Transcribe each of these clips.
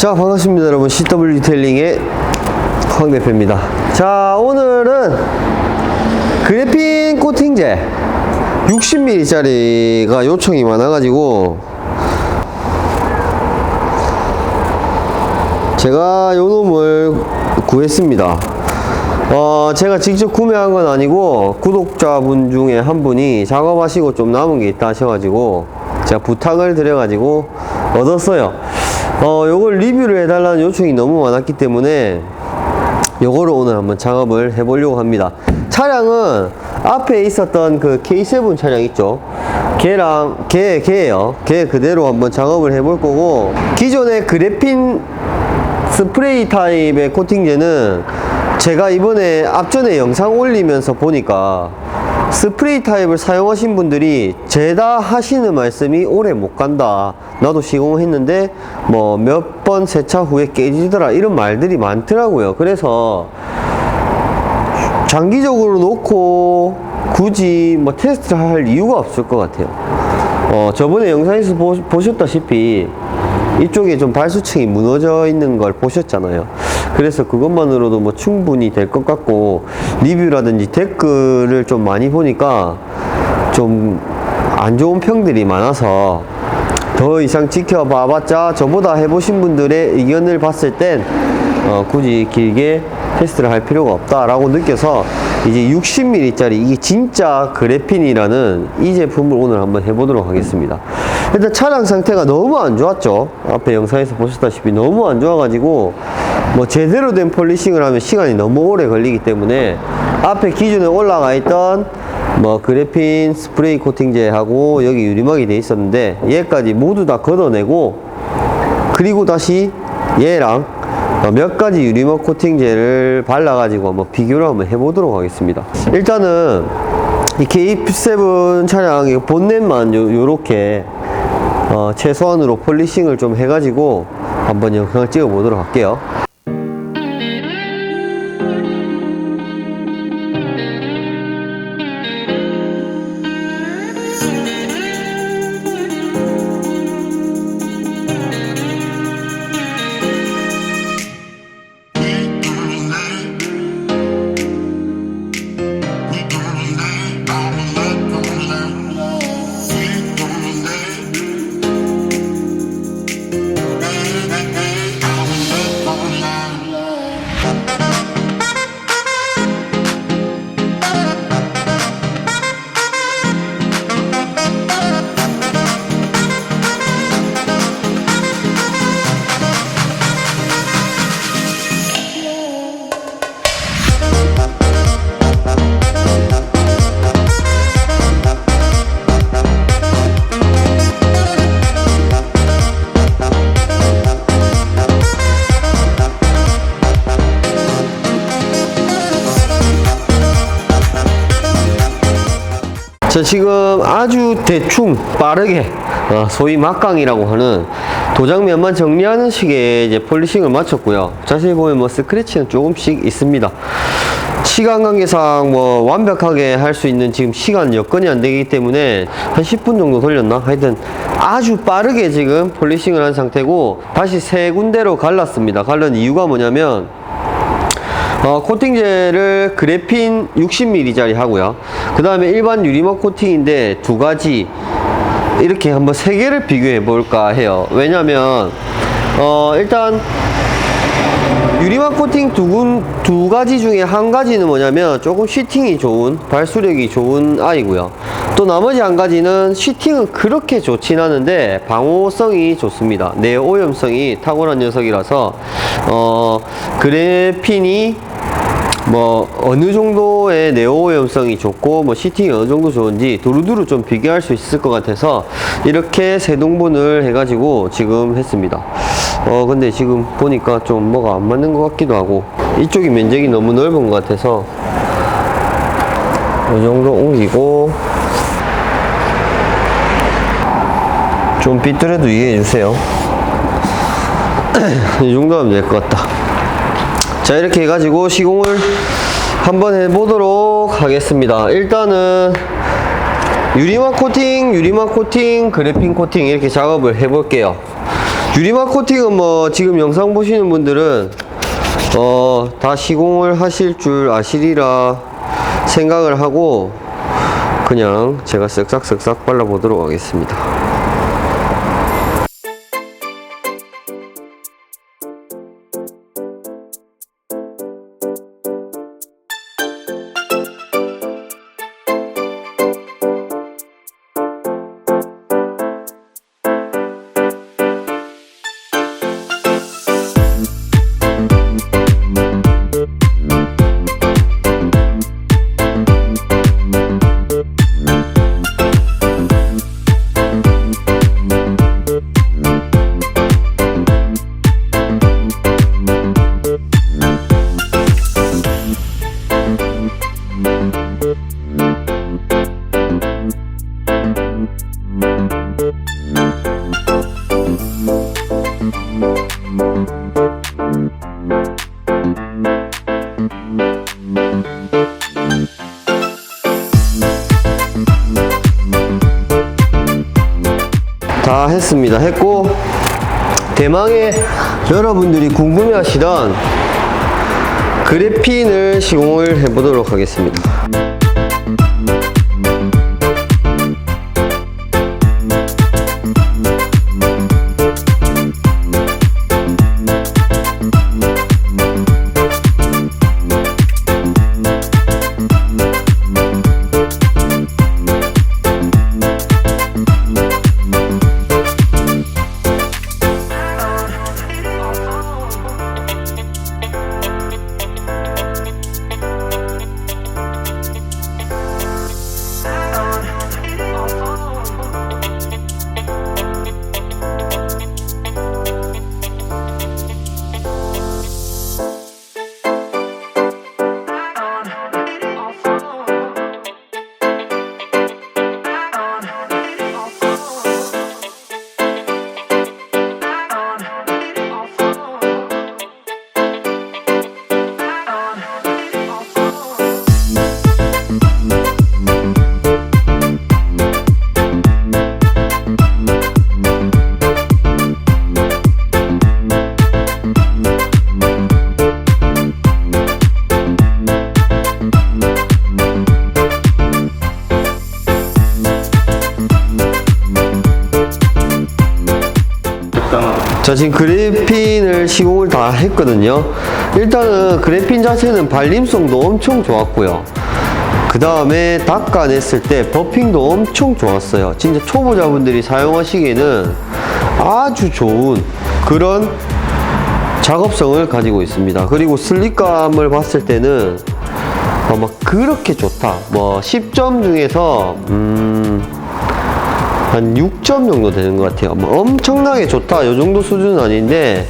자 반갑습니다 여러분. CW 디테일링의 황 대표입니다. 자 오늘은 그래핀 코팅제 60mm 짜리가 요청이 많아 가지고 제가 요 놈을 구했습니다. 어, 제가 직접 구매한 건 아니고 구독자분 중에 한 분이 작업하시고 좀 남은 게 있다 하셔가지고 제가 부탁을 드려가지고 얻었어요. 어, 요걸 리뷰를 해달라는 요청이 너무 많았기 때문에 요거를 오늘 한번 작업을 해보려고 합니다. 차량은 앞에 있었던 그 K7 차량 있죠? 걔랑, 걔, 걔예요. 걔 그대로 한번 작업을 해볼 거고, 기존의 그래핀 스프레이 타입의 코팅제는 제가 이번에 앞전에 영상 올리면서 보니까 스프레이 타입을 사용하신 분들이 죄다 하시는 말씀이 오래 못 간다. 나도 시공했는데 뭐 몇 번 세차 후에 깨지더라. 이런 말들이 많더라고요. 그래서 장기적으로 놓고 굳이 뭐 테스트를 할 이유가 없을 것 같아요. 어, 저번에 영상에서 보, 보셨다시피 이쪽에 좀 발수층이 무너져 있는 걸 보셨잖아요. 그래서 그것만으로도 뭐 충분히 될 것 같고 리뷰라든지 댓글을 좀 많이 보니까 좀 안 좋은 평들이 많아서 더 이상 지켜봐봤자 저보다 해보신 분들의 의견을 봤을 땐 어, 굳이 길게 테스트를 할 필요가 없다라고 느껴서 이제 60mm짜리 이게 진짜 그래핀이라는 이 제품을 오늘 한번 해보도록 하겠습니다. 일단 차량 상태가 너무 안 좋았죠. 앞에 영상에서 보셨다시피 너무 안 좋아가지고 뭐 제대로 된 폴리싱을 하면 시간이 너무 오래 걸리기 때문에 앞에 기존에 올라가 있던 뭐 그래핀 스프레이 코팅제하고 여기 유리막이 돼 있었는데 얘까지 모두 다 걷어내고 그리고 다시 얘랑 어, 몇 가지 유리막 코팅제를 발라 가지고 한번 비교를 한번 해보도록 하겠습니다. 일단은 이 K7 차량 이 본넷만 요, 요렇게 어, 최소한으로 폴리싱을 좀 해가지고 한번 영상을 찍어 보도록 할게요. 자, 지금 아주 대충 빠르게 어, 소위 막강이라고 하는 도장 면만 정리하는 식의 이제 폴리싱을 마쳤고요. 자세히 보면 뭐 스크래치는 조금씩 있습니다. 시간 관계상 뭐 완벽하게 할 수 있는 지금 시간 여건이 안 되기 때문에 한 10분 정도 걸렸나? 하여튼 아주 빠르게 지금 폴리싱을 한 상태고 다시 세 군데로 갈랐습니다. 갈른 이유가 뭐냐면 어, 코팅제를 그래핀 60mm짜리 하고요. 그 다음에 일반 유리막 코팅인데 두 가지 이렇게 한번 세 개를 비교해 볼까 해요. 왜냐면 어, 일단 유리막 코팅 두, 군, 두 가지 중에 한 가지는 뭐냐면 조금 시팅이 좋은, 발수력이 좋은 아이고요. 또 나머지 한 가지는 시팅은 그렇게 좋진 않은데 방호성이 좋습니다. 내 오염성이 탁월한 녀석이라서, 어, 그래핀이 뭐 어느 정도의 네오오염성이 좋고 뭐 시팅이 어느 정도 좋은지 두루두루 좀 비교할 수 있을 것 같아서 이렇게 세 동분을 해가지고 지금 했습니다. 어 근데 지금 보니까 좀 뭐가 안 맞는 것 같기도 하고 이쪽이 면적이 너무 넓은 것 같아서 이 정도 옮기고 좀 삐뚤어도 이해해 주세요. 이 정도 하면 될 것 같다. 자 이렇게 해가지고 시공을 한번 해보도록 하겠습니다 일단은 유리막 코팅 유리막 코팅 그래핀 코팅 이렇게 작업을 해볼게요 유리막 코팅은 뭐 지금 영상 보시는 분들은 어, 다 시공을 하실 줄 아시리라 생각을 하고 그냥 제가 쓱싹쓱싹 발라보도록 하겠습니다. 다 했습니다. 했고 대망의 여러분들이 궁금해하시던 그래핀을 시공을 해보도록 하겠습니다. 자 지금 그래핀을 시공을 다 했거든요. 일단은 그래핀 자체는 발림성도 엄청 좋았고요. 그 다음에 닦아냈을 때 버핑도 엄청 좋았어요. 진짜 초보자분들이 사용하시기에는 아주 좋은 그런 작업성을 가지고 있습니다. 그리고 슬립감을 봤을 때는 어, 막 그렇게 좋다. 뭐 10점 중에서 음, 한 6점 정도 되는 것 같아요. 뭐 엄청나게 좋다. 요 정도 수준은 아닌데,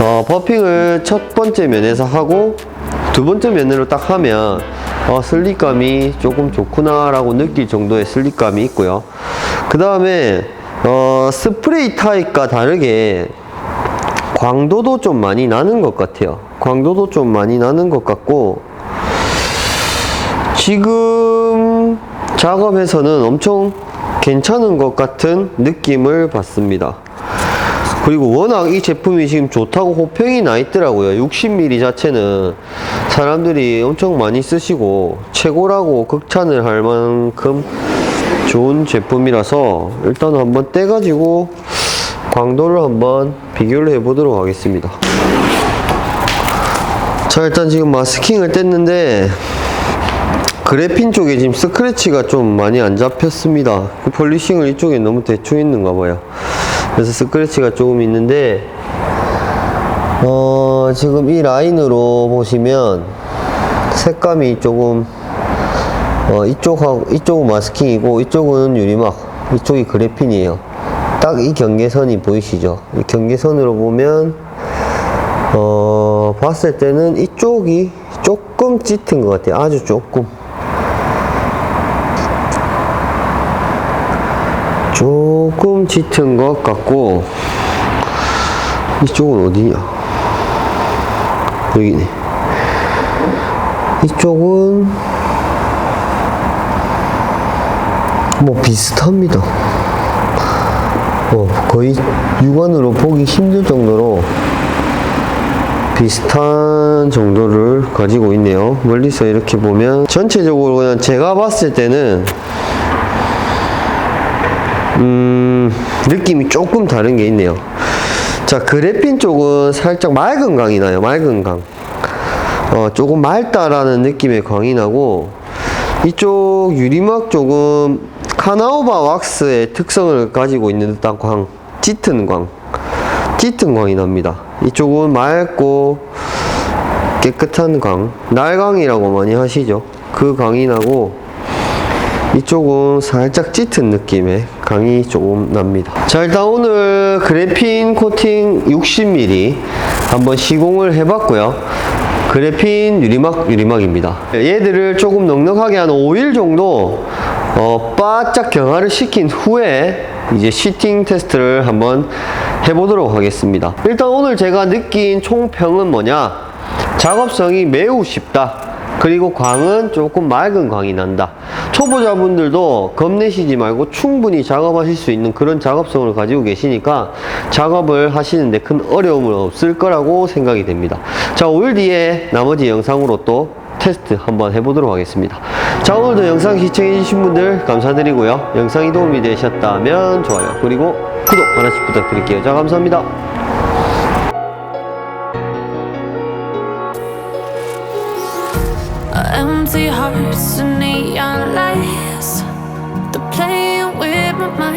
어, 버핑을 첫 번째 면에서 하고, 두 번째 면으로 딱 하면, 어, 슬립감이 조금 좋구나라고 느낄 정도의 슬립감이 있고요. 그 다음에, 어, 스프레이 타입과 다르게, 광도도 좀 많이 나는 것 같아요. 광도도 좀 많이 나는 것 같고, 지금 작업에서는 엄청 괜찮은 것 같은 느낌을 받습니다. 그리고 워낙 이 제품이 지금 좋다고 호평이 나 있더라고요. 60mm 자체는 사람들이 엄청 많이 쓰시고 최고라고 극찬을 할 만큼 좋은 제품이라서 일단 한번 떼가지고 광도를 한번 비교를 해보도록 하겠습니다. 자 일단 지금 마스킹을 뗐는데 그래핀 쪽에 지금 스크래치가 좀 많이 안 잡혔습니다. 그 폴리싱을 이쪽에 너무 대충 했는가 봐요. 그래서 스크래치가 조금 있는데, 어, 지금 이 라인으로 보시면 색감이 조금, 어, 이쪽하고, 이쪽은 마스킹이고, 이쪽은 유리막, 이쪽이 그래핀이에요. 딱 이 경계선이 보이시죠? 이 경계선으로 보면, 어, 봤을 때는 이쪽이 조금 짙은 것 같아요. 아주 조금. 조금 짙은 것 같고 이쪽은 어디냐? 여기네. 이쪽은 뭐 비슷합니다. 어, 거의 육안으로 보기 힘들 정도로 비슷한 정도를 가지고 있네요. 멀리서 이렇게 보면 전체적으로 그냥 제가 봤을 때는 음, 느낌이 조금 다른 게 있네요. 자, 그래핀 쪽은 살짝 맑은 광이 나요. 맑은 광. 어, 조금 맑다라는 느낌의 광이 나고, 이쪽 유리막 쪽은 카나우바 왁스의 특성을 가지고 있는 듯한 광, 짙은 광, 짙은 광이 납니다. 이쪽은 맑고 깨끗한 광, 날광이라고 많이 하시죠. 그 광이 나고, 이쪽은 살짝 짙은 느낌의 강이 조금 납니다. 자, 일단 오늘 그래핀 코팅 60mm 한번 시공을 해봤고요. 그래핀 유리막, 유리막입니다. 얘들을 조금 넉넉하게 한 5일 정도 어, 바짝 경화를 시킨 후에 이제 시팅 테스트를 한번 해보도록 하겠습니다. 일단 오늘 제가 느낀 총평은 뭐냐? 작업성이 매우 쉽다. 그리고 광은 조금 맑은 광이 난다. 초보자분들도 겁내시지 말고 충분히 작업하실 수 있는 그런 작업성을 가지고 계시니까 작업을 하시는데 큰 어려움은 없을 거라고 생각이 됩니다. 자, 5일 뒤에 나머지 영상으로 또 테스트 한번 해보도록 하겠습니다. 자, 오늘도 영상 시청해주신 분들 감사드리고요. 영상이 도움이 되셨다면 좋아요. 그리고 구독 하나씩 부탁드릴게요. 자, 감사합니다. Empty hearts and The They're playing with my mind.